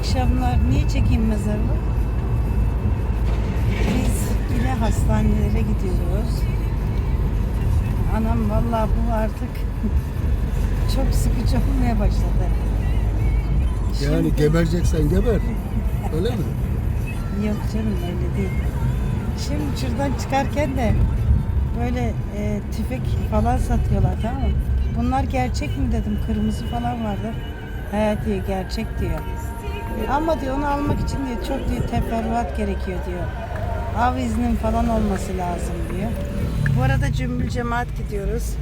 akşamlar niye çekeyim mezarlık? Biz yine hastanelere gidiyoruz. Anam vallahi bu artık çok sıkıcı olmaya başladı. Yani Şimdi- gebereceksen geber. Öyle mi? Yok canım öyle değil. Şimdi şuradan çıkarken de böyle e, tüfek falan satıyorlar tamam mı? Bunlar gerçek mi dedim kırmızı falan vardı. He diyor gerçek diyor. Ama diyor onu almak için diyor çok diyor teferruat gerekiyor diyor. Av iznin falan olması lazım diyor. Bu arada cümbül cemaat gidiyoruz.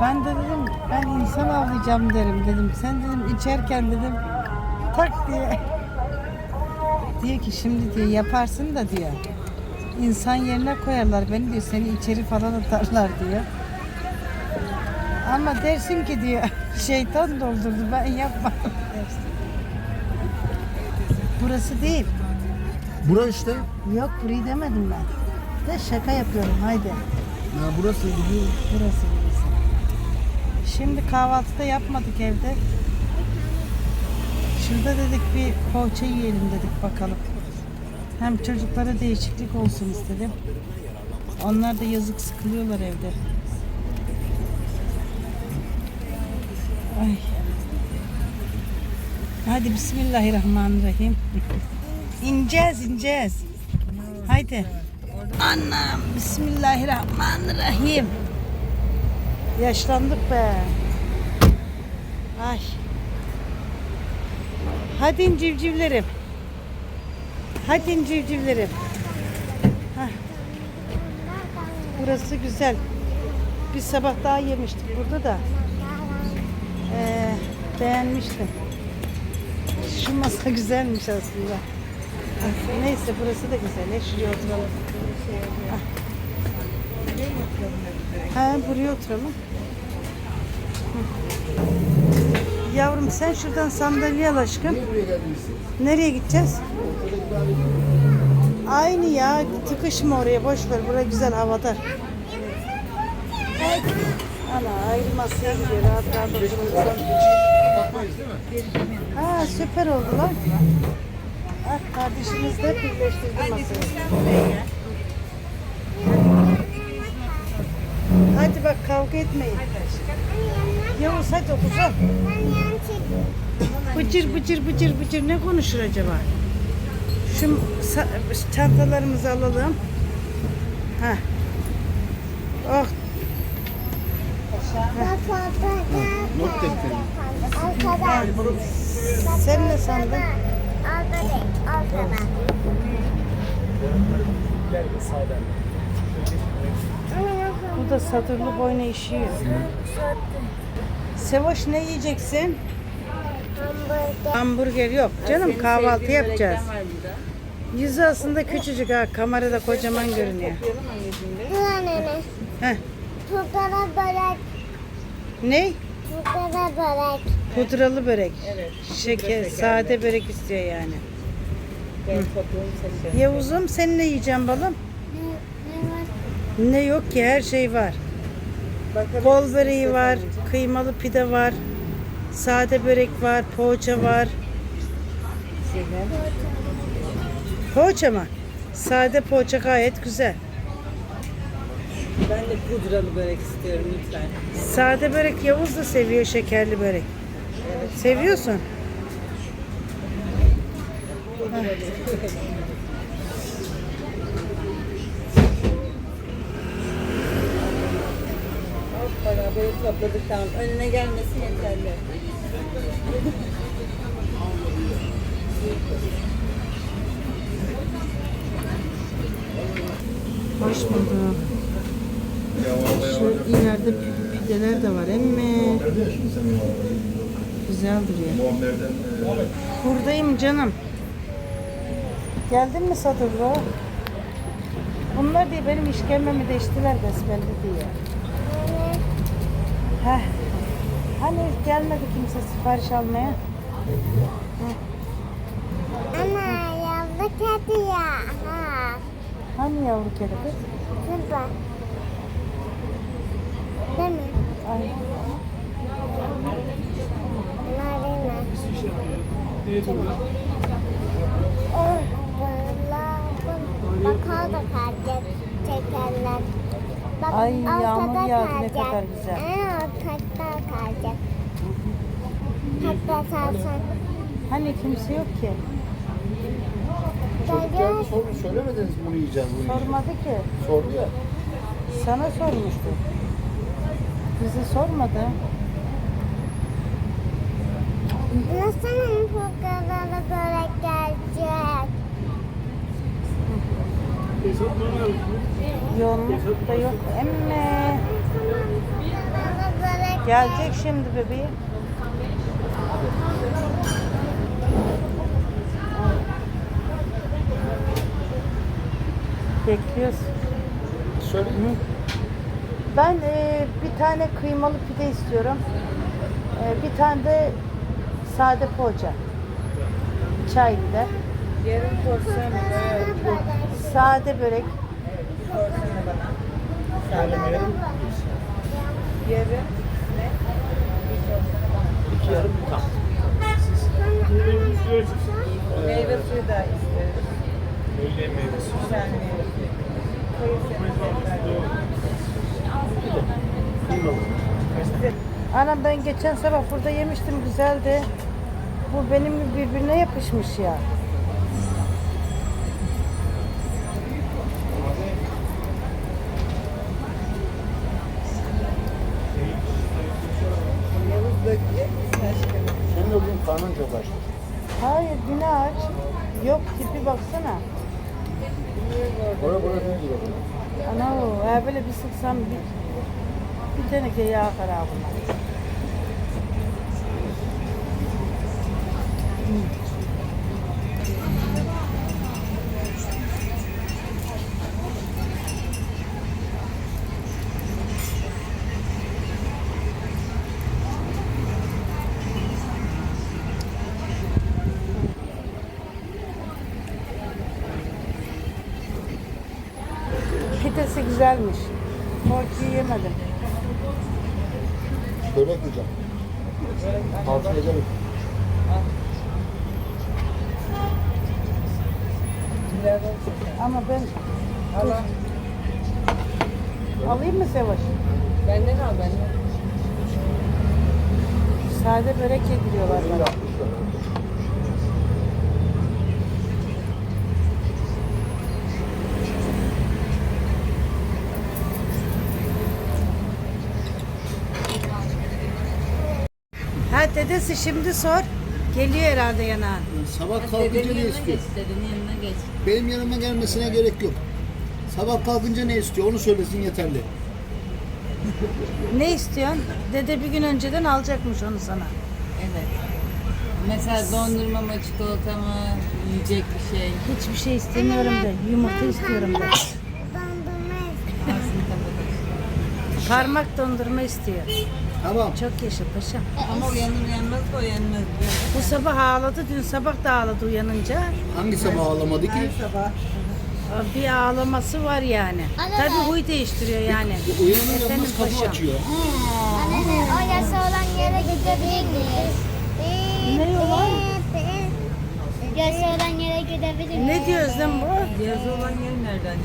Ben de dedim ben insan avlayacağım derim dedim. Sen dedim içerken dedim tak diye. Diyor ki şimdi diyor yaparsın da diyor. İnsan yerine koyarlar beni diyor seni içeri falan atarlar diyor. Ama dersin ki diyor şeytan doldurdu ben yapmam dersin. Burası değil. Bura işte. Yok burayı demedim ben. De şaka yapıyorum haydi. Ya burası gidiyor. Burası burası. Şimdi kahvaltıda yapmadık evde. Şurada dedik bir poğaça yiyelim dedik bakalım. Hem çocuklara değişiklik olsun istedim. Onlar da yazık sıkılıyorlar evde. Ay. Hadi Bismillahirrahmanirrahim. İneceğiz ineceğiz. Haydi. Anam Bismillahirrahmanirrahim. Yaşlandık be. Ay. Hadi civcivlerim. Hadi civcivlerim. Burası güzel. Bir sabah daha yemiştik burada da. Ee, beğenmiştim. Şu masa güzelmiş aslında. Neyse burası da güzel. Şuraya oturalım. Ha, buraya oturalım. Yavrum sen şuradan sandalye al aşkım. Nereye gideceğiz? Aynı ya. Tıkışma oraya. Boş ver. Burası güzel havadar. Ana ayrı masaya gidiyor. Rahat rahat oturalım. Ha süper oldu lan. Ah kardeşimiz de birleştirdi masayı. Hadi bak kavga etmeyin. Yavuz hadi kuzum. Bıcır bıcır bıcır bıcır ne konuşur acaba? Şu çantalarımızı alalım. Ha. Oh Not defteri. sen ne sandın? Bu da satırlı boyuna işiyor. Sevoş ne yiyeceksin? Hamburger yok canım kahvaltı yapacağız. Yüzü aslında küçücük ha kamerada kocaman görünüyor. Heh. Tutada börek, Ne? tutada börek. Pudralı börek. Şeker, sade börek istiyor yani. Yavuzum sen ne yiyeceksin balım? Ne yok ki her şey var. Bol böreği var, kıymalı pide var, sade börek var, poğaça var. Poğaça mı? Sade poğaça gayet güzel. Ben de pudralı börek istiyorum lütfen. Sade börek Yavuz da seviyor şekerli börek. Seviyorsun. Hoppala böyle topladık tamam. Önüne gelmesin yeterli. Hoş bulduk. Şu ileride pideler de var emmi. Güzel duruyor. Buradayım canım. Geldin mi Sadurlu? Bunlar diye benim işkembemi de içtiler besbelli diye. Heh. Hani gelmedi kimse sipariş almaya? Ana yavru kedi ya. Ha. Hani yavru kedi kız? Süper. Değil mi? Ay. Narin Oh, Bak orada kalacak tekerler. Bak, Ay, yağmur yağdı, ne kadar güzel. En ortada kalacak. Hatta sarsan. Hani kimse yok ki. Çocuklar sor, söylemediniz bunu yiyeceğiz bunu yiyeceğiz. Sormadı ki. Sordu ya. Sana sormuştu. Bize sormadı. Nasıl bu kadar börek gelecek? Yoğunluk da yok. Emme. Gelecek şimdi bebeğim. Bekliyoruz. Söyleyin. Ben e, bir tane kıymalı pide istiyorum. E, bir tane de sade poğaça. Çay bir de. Yarım porsiyon böyle Sade börek. porsiyonu bana. Sade yarım. Yarım ne? Bir porsiyonu bana. İki yarım bir tam. Meyve suyu da isteriz. Öğle meyve suyu. Güzel meyve suyu. Koyu sebzeler. Anam ben geçen sabah burada yemiştim güzeldi. Bu benim birbirine yapışmış ya. Senin o gün karnın çok açtı. Hayır yine aç. Yok tipi baksana. Bora bora değil. Ana o böyle bir sıksam bir, bir teneke yağ kara bunlar. Pidesi güzelmiş. Porçuyu yemedim. Börek yiyeceğim. Tavsiye ederim. Biraz olsun. Ama ben Allah. alayım mı Sevaş? Benden al benden. Sade börek yediriyorlar bana. Dedesi şimdi sor. Geliyor herhalde yana. Sabah kalkınca ne istiyor? dedenin yanına geç. Benim yanıma gelmesine gerek yok. Sabah kalkınca ne istiyor onu söylesin yeterli. Ne istiyorsun? Dede bir gün önceden alacakmış onu sana. Evet. Mesela dondurma mı, çikolata mı, yiyecek bir şey. Hiçbir şey istemiyorum da yumurta istiyorum da. Dondurma kapatalım. Parmak dondurma istiyor. Tamam. Çok yaşa paşam. Ama uyanır uyanmaz da uyanmaz. Bu sabah ağladı, dün sabah da ağladı uyanınca. Hangi sabah ağlamadı ki? Her sabah. Bir ağlaması var yani. Tabii huy değiştiriyor yani. Uyanır uyanmaz kapı paşam. açıyor. Anne o yasa olan yere gidebilir miyiz? Ne olan? Yasa olan yere gidebilir miyiz? Ne diyor Özlem bu? Yazı olan yer nereden?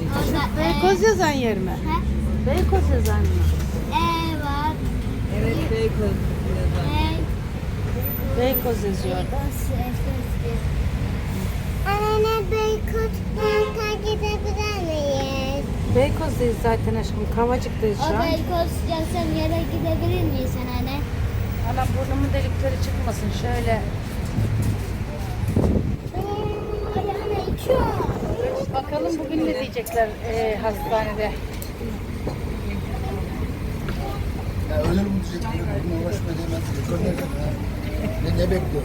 Beykoz yazan yer mi? Ha? Beykoz yazan mı? Evet. Evet, Beykoz. Evet. Beykoz yazıyor orada. Anne Park'a gidebilir miyiz? Beykoz'dayız zaten aşkım. Kavacık'tayız şu O an. Beykoz yazan yere gidebilir miyiz anne? Ana burnumun delikleri çıkmasın. Şöyle Ayağına içiyor. bakalım bugün ne diyecekler e, hastanede. Ya öyle mi diyecek? Bugün uğraşma demez. Yukarı ne, ne bekliyor?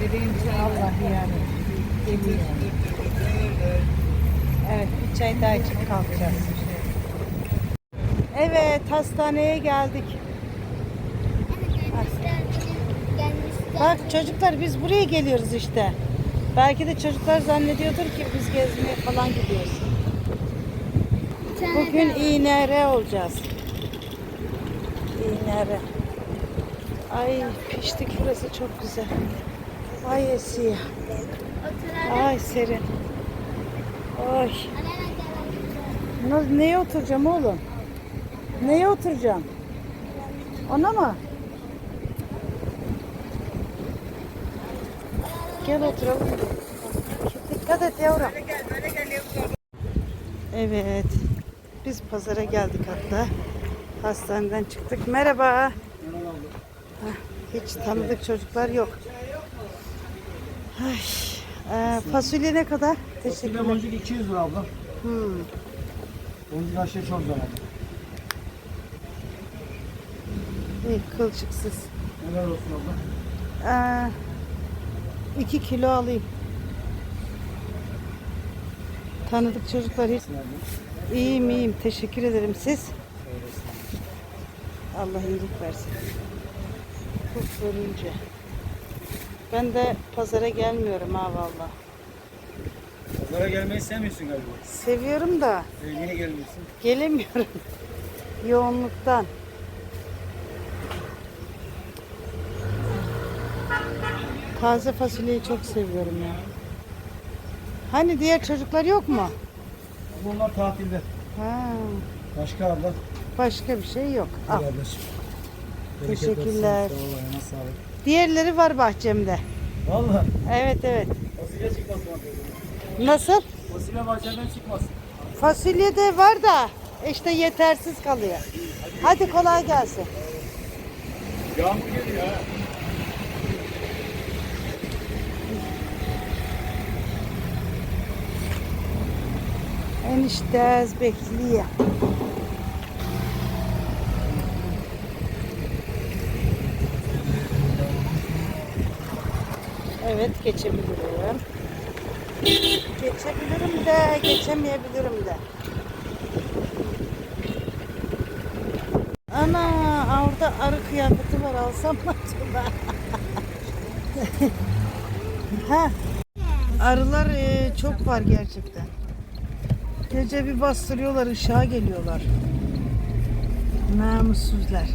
Bebeğim çay Allah yani. Evet bir çay daha içip kalkacağız. Evet hastaneye geldik. Bak çocuklar biz buraya geliyoruz işte. Belki de çocuklar zannediyordur ki biz gezmeye falan gidiyoruz. Bugün İNR olacağız. İNR. Ay piştik burası çok güzel. Ay esiyor. Ay serin. Ay. Ne- Neye oturacağım oğlum? Neye oturacağım? Ona mı? Gel oturalım. Dikkat et yavrum. Evet. Biz pazara geldik hatta. Hastaneden çıktık. Merhaba. Hah, Hiç tanıdık çocuklar yok. Ay, e, fasulye ne kadar? Fasulye Teşekkürler. boncuk 200 lira abla. Hmm. Boncuk her şey çok zararlı. İyi, kılçıksız. Neler olsun abla? Ee, iki kilo alayım. Tanıdık çocuklar hiç. İyiyim iyiyim. Teşekkür ederim. Siz? Allah iyilik versin. Kurt görünce. Ben de pazara gelmiyorum ha valla. Pazara gelmeyi sevmiyorsun galiba. Seviyorum da Ee, niye gelmiyorsun? gelemiyorum. Yoğunluktan. Taze fasulyeyi çok seviyorum ya. Hani diğer çocuklar yok mu? Bunlar tatilde. Ha, Başka abla. başka bir şey yok. Al. Teşekkürler. Sağ ol, ayağına sağlık. Diğerleri var bahçemde. Valla. Evet evet. Fasulye çıkmasın abla. Nasıl? Fasulye bahçeden çıkmasın. Fasulye de var da işte yetersiz kalıyor. Hadi kolay gelsin. Yağmur geliyor ha. Eniştez bekliyor. Evet geçebilirim. Geçebilirim de geçemeyebilirim de. Ana orada arı kıyafeti var alsam mı acaba? ha. Arılar e, çok var gerçekten. Gece bir bastırıyorlar, ışığa geliyorlar. Namussuzlar.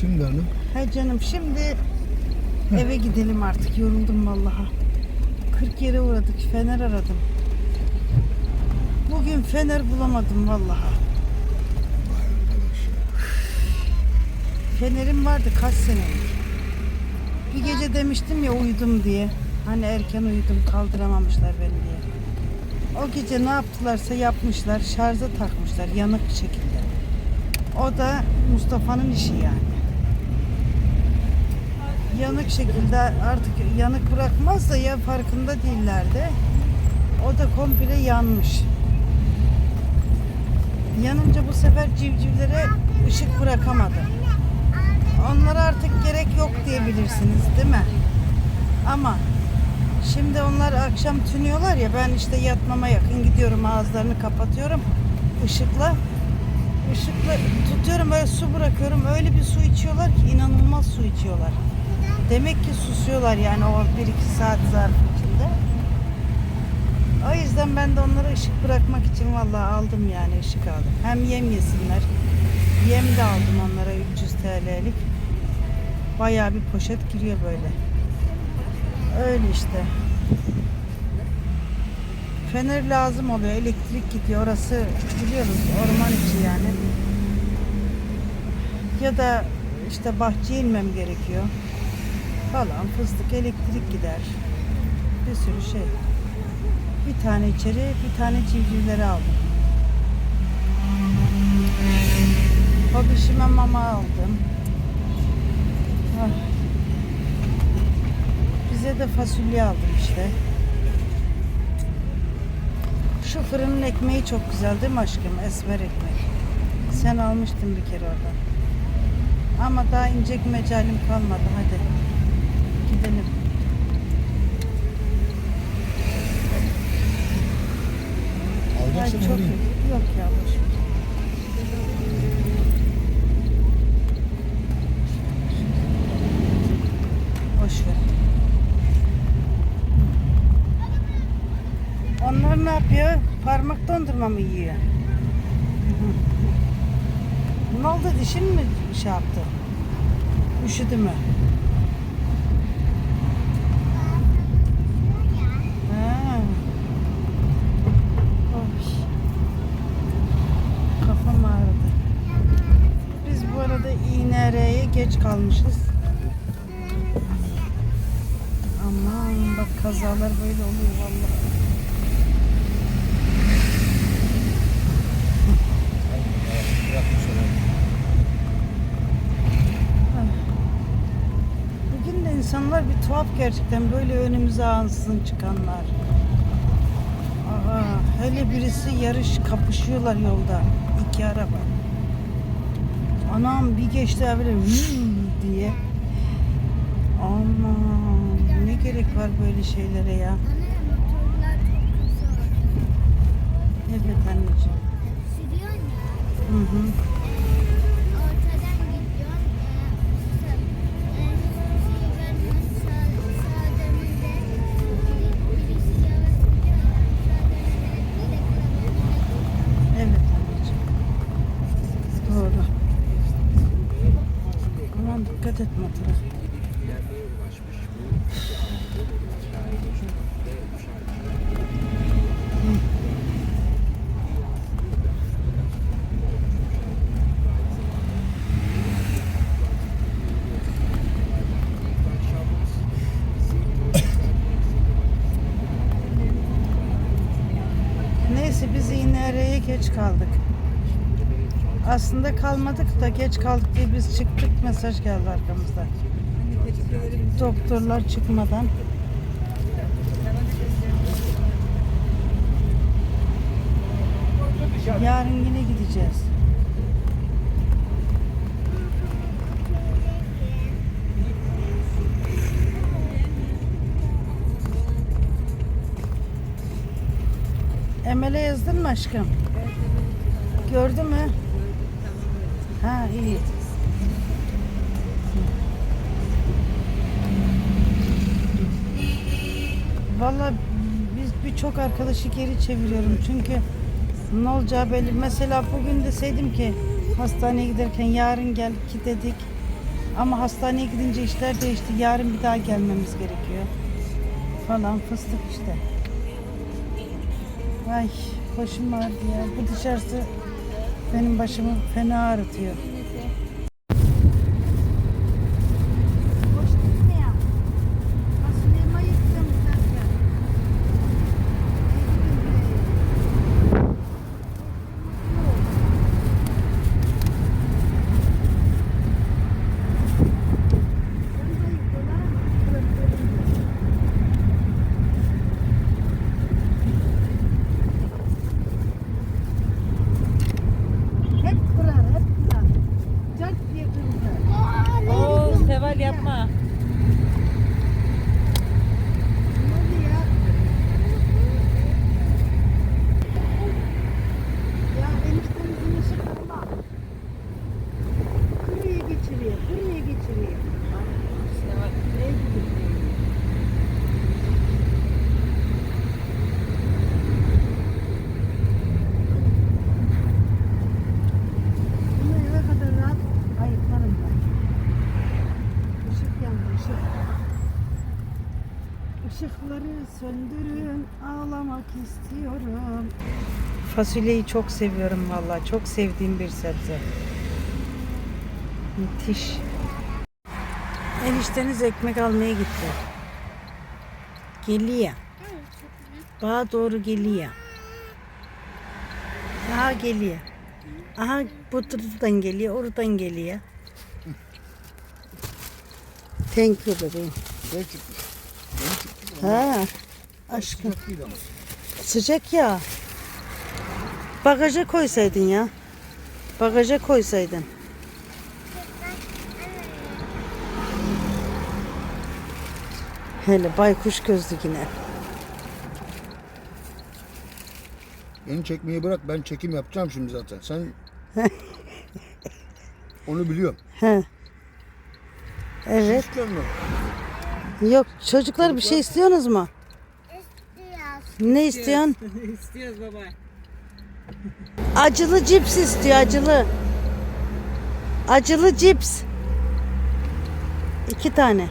Şimdi hanım. He canım şimdi eve gidelim artık. Yoruldum vallahi. 40 yere uğradık. Fener aradım. Bugün fener bulamadım vallahi. Fenerim vardı kaç senelik. Bir gece demiştim ya uyudum diye. Hani erken uyudum kaldıramamışlar beni diye. O gece ne yaptılarsa yapmışlar. Şarja takmışlar yanık şekilde. O da Mustafa'nın işi yani. Yanık şekilde artık yanık bırakmaz da ya farkında değillerdi. O da komple yanmış. Yanınca bu sefer civcivlere ışık bırakamadı. Onlara artık gerek yok diyebilirsiniz değil mi? Ama şimdi onlar akşam tünüyorlar ya ben işte yatmama yakın gidiyorum ağızlarını kapatıyorum ışıkla. Işıkla tutuyorum böyle su bırakıyorum öyle bir su içiyorlar ki inanılmaz su içiyorlar. Demek ki susuyorlar yani o 1-2 saat zarfı içinde. O yüzden ben de onlara ışık bırakmak için vallahi aldım yani ışık aldım. Hem yem yesinler. Yem de aldım onlara 300 TL'lik. Bayağı bir poşet giriyor böyle. Öyle işte. Fener lazım oluyor. Elektrik gidiyor. Orası biliyoruz orman içi yani. Ya da işte bahçeye inmem gerekiyor. Falan fıstık elektrik gider. Bir sürü şey. Bir tane içeri bir tane civcivleri aldım. Babişime mama aldım. Ah. Bize de fasulye aldım işte. Şu fırının ekmeği çok güzel değil mi aşkım? Esmer ekmek. Sen almıştın bir kere oradan. Ama daha inecek mecalim kalmadı. Hadi gidelim. Ay Alacaksın çok iyi. Yok ya boş ver. Boş ver. Onlar ne yapıyor? Parmak dondurma mı yiyor? Ne oldu dişin mi şey yaptı? Üşüdü mü? Ha. Kafam ağrıdı. Biz bu arada İNR'ye geç kalmışız. Aman bak kazalar böyle oluyor vallahi. Bugün de insanlar bir tuhaf gerçekten böyle önümüze ansızın çıkanlar. Aa, hele birisi yarış kapışıyorlar yolda. iki araba. Anam bir geçti böyle diye. Aman ne gerek var böyle şeylere ya. Evet anneciğim. Hı hı. Dikkat et motora. Hı. Neyse biz İNR'ye geç kaldık. Aslında kalmadık da geç kaldık diye biz çıktık mesaj geldi arkamızda. Doktorlar çıkmadan. Yarın yine gideceğiz. Emel'e yazdın mı aşkım? Gördü mü? Ha iyi. Valla biz birçok arkadaşı geri çeviriyorum çünkü ne olacağı belli. Mesela bugün deseydim ki hastaneye giderken yarın gel ki dedik. Ama hastaneye gidince işler değişti. Yarın bir daha gelmemiz gerekiyor. Falan fıstık işte. Ay başım ağrıdı ya. Bu dışarısı benim başımı fena ağrıtıyor. Hep kırar, hep kırar. Cart diye kıracak. Oo Seval yapma. Ne oldu ya? Ya eniştemizin işi kırma. Kırıya geçiriyor, kırıya geçiriyor. Seval. Ne gidiyor? Bunu eve kadar rahat ayıklarım ben. Işık yandı, ışık. Işıkları söndürün, ağlamak istiyorum. Fasulyeyi çok seviyorum vallahi. Çok sevdiğim bir sebze. Müthiş. Enişteniz ekmek almaya gitti. Geliyor. Bağa doğru geliyor. Aha geliyor. Aha bu buradan geliyor, oradan geliyor. Thank you bebeğim. Şey çıkmış. Ha, aşkım. Sıcak ya. Bagaja koysaydın ya. Bagaja koysaydın. Hele baykuş gözlü yine. Beni çekmeyi bırak ben çekim yapacağım şimdi zaten. Sen onu biliyorum. He. Evet. Hiç görmüyorum. Yok çocuklar bir şey istiyorsunuz mu? İstiyoruz. Ne istiyorsun? İstiyoruz baba. Acılı cips istiyor acılı. Acılı cips. İki tane.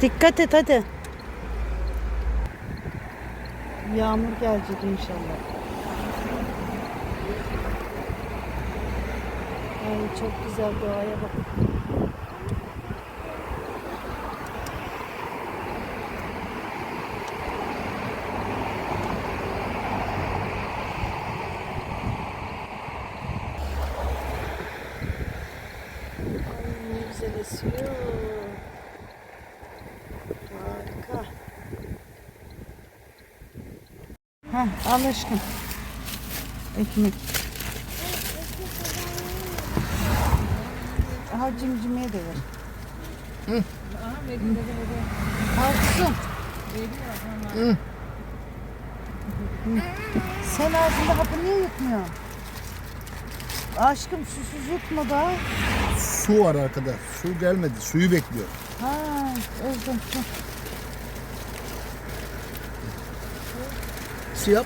Dikkat et hadi. Yağmur gelecek inşallah. Ay çok güzel doğaya bak. Al aşkım. Ekmek. Aha cimcimeye de ver. Al kızım. Hı. Sen ağzında hapı niye yutmuyorsun? Aşkım susuz yutma da. Su var arkada. Su gelmedi. Suyu bekliyor. Ha, özledim. Hı. Siyah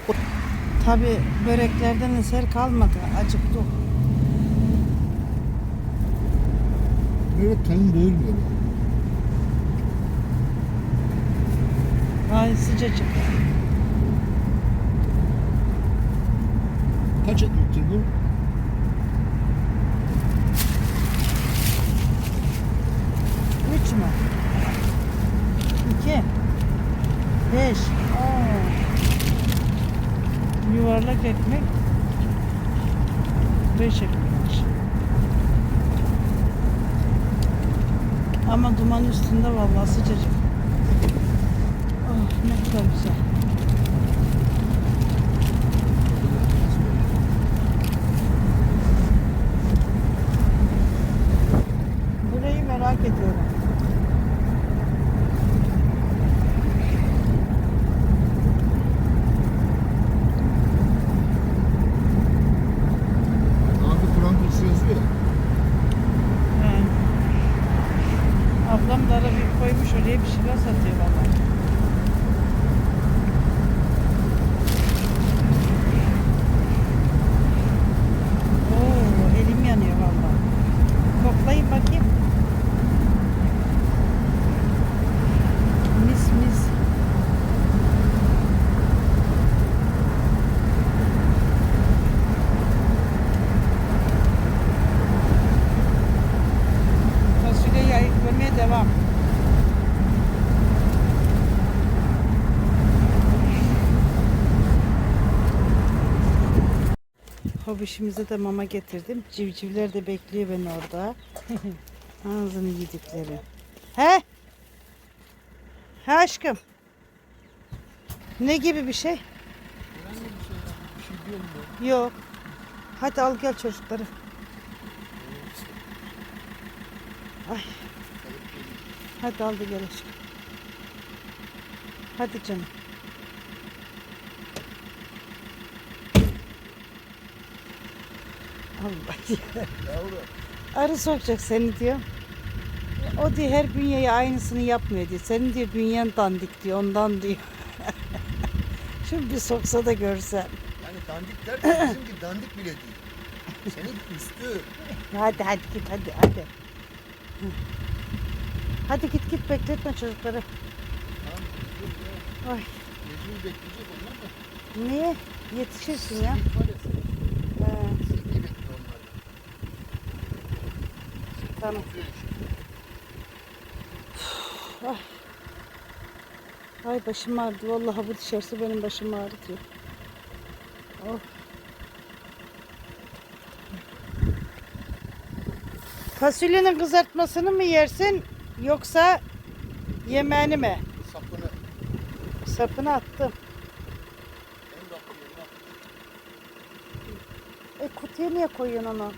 Tabii böreklerden eser kalmadı. Acıktı. Böyle kanın doyurmuyor. Ay sıcacık. Kaç ekmektir bu? Üç mü? İki. Beş. Aa. Yuvarlak ekmek. Beş ekmekmiş. Ama duman üstünde vallahi sıcacık. Oh ne kadar güzel. Burayı merak ediyorum. Abi Kur'an kursu yazıyor. ya. He. Ablam da ara bir koymuş oraya bir şeyler satıyor valla. Oo, elim yanıyor valla. Koklayın bakayım. Mis mis. Fasulyeyi ayıklamaya devam. Hobişimize de mama getirdim. Civcivler de bekliyor beni orada. Ağzını yedikleri. He? He aşkım? Ne gibi bir şey? Yok. Hadi al gel çocukları. Ay. Hadi al da gel aşkım. Hadi canım. Allah ya. Arı sokacak seni diyor. O diyor her bünyeye aynısını yapmıyor diyor. Senin diyor bünyen dandik diyor ondan diyor. Şimdi bir soksa da görsen. Yani dandik derken bizimki dandik bile değil. Senin üstü. Hadi hadi git hadi hadi. Hadi git git bekletme çocukları. Ay Mecbur bekleyecek onlar da. niye? Yetişirsin ya. Var ya senin. He, Silgiyi bekliyor onlar. Tamam. Ay başım ağrıdı. Vallahi bu dışarısı benim başım ağrıtıyor. Oh. Fasulyenin kızartmasını mı yersin yoksa yemeğini mi? Sapını Sapını attım. E kutuya niye koyuyorsun onu?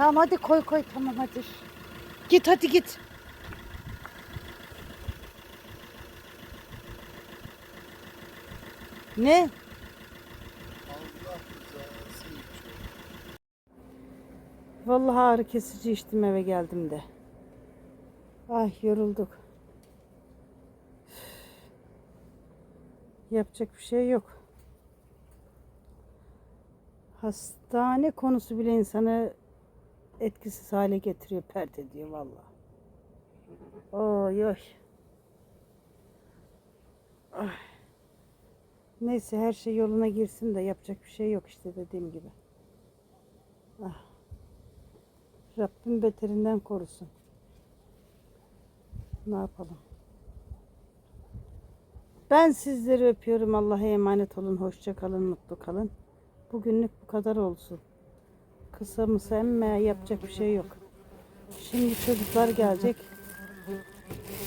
Tamam hadi koy koy tamam hadi. Git hadi git. Ne? Vallahi ağrı kesici içtim eve geldim de. Ay yorulduk. Yapacak bir şey yok. Hastane konusu bile insanı etkisiz hale getiriyor, pert ediyor vallahi. Oy oy. Ay. Neyse her şey yoluna girsin de yapacak bir şey yok işte dediğim gibi. Ah. Rabbim beterinden korusun. Ne yapalım? Ben sizleri öpüyorum. Allah'a emanet olun. Hoşça kalın, mutlu kalın. Bugünlük bu kadar olsun. Kısa mısa emme yapacak bir şey yok. Şimdi çocuklar gelecek.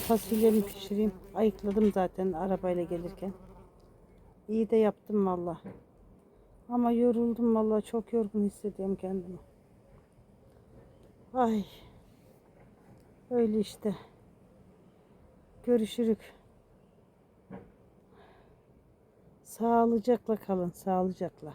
Fasulyemi pişireyim. Ayıkladım zaten arabayla gelirken. İyi de yaptım valla. Ama yoruldum valla. Çok yorgun hissediyorum kendimi. Ay. Öyle işte. Görüşürük. Sağlıcakla kalın. Sağlıcakla.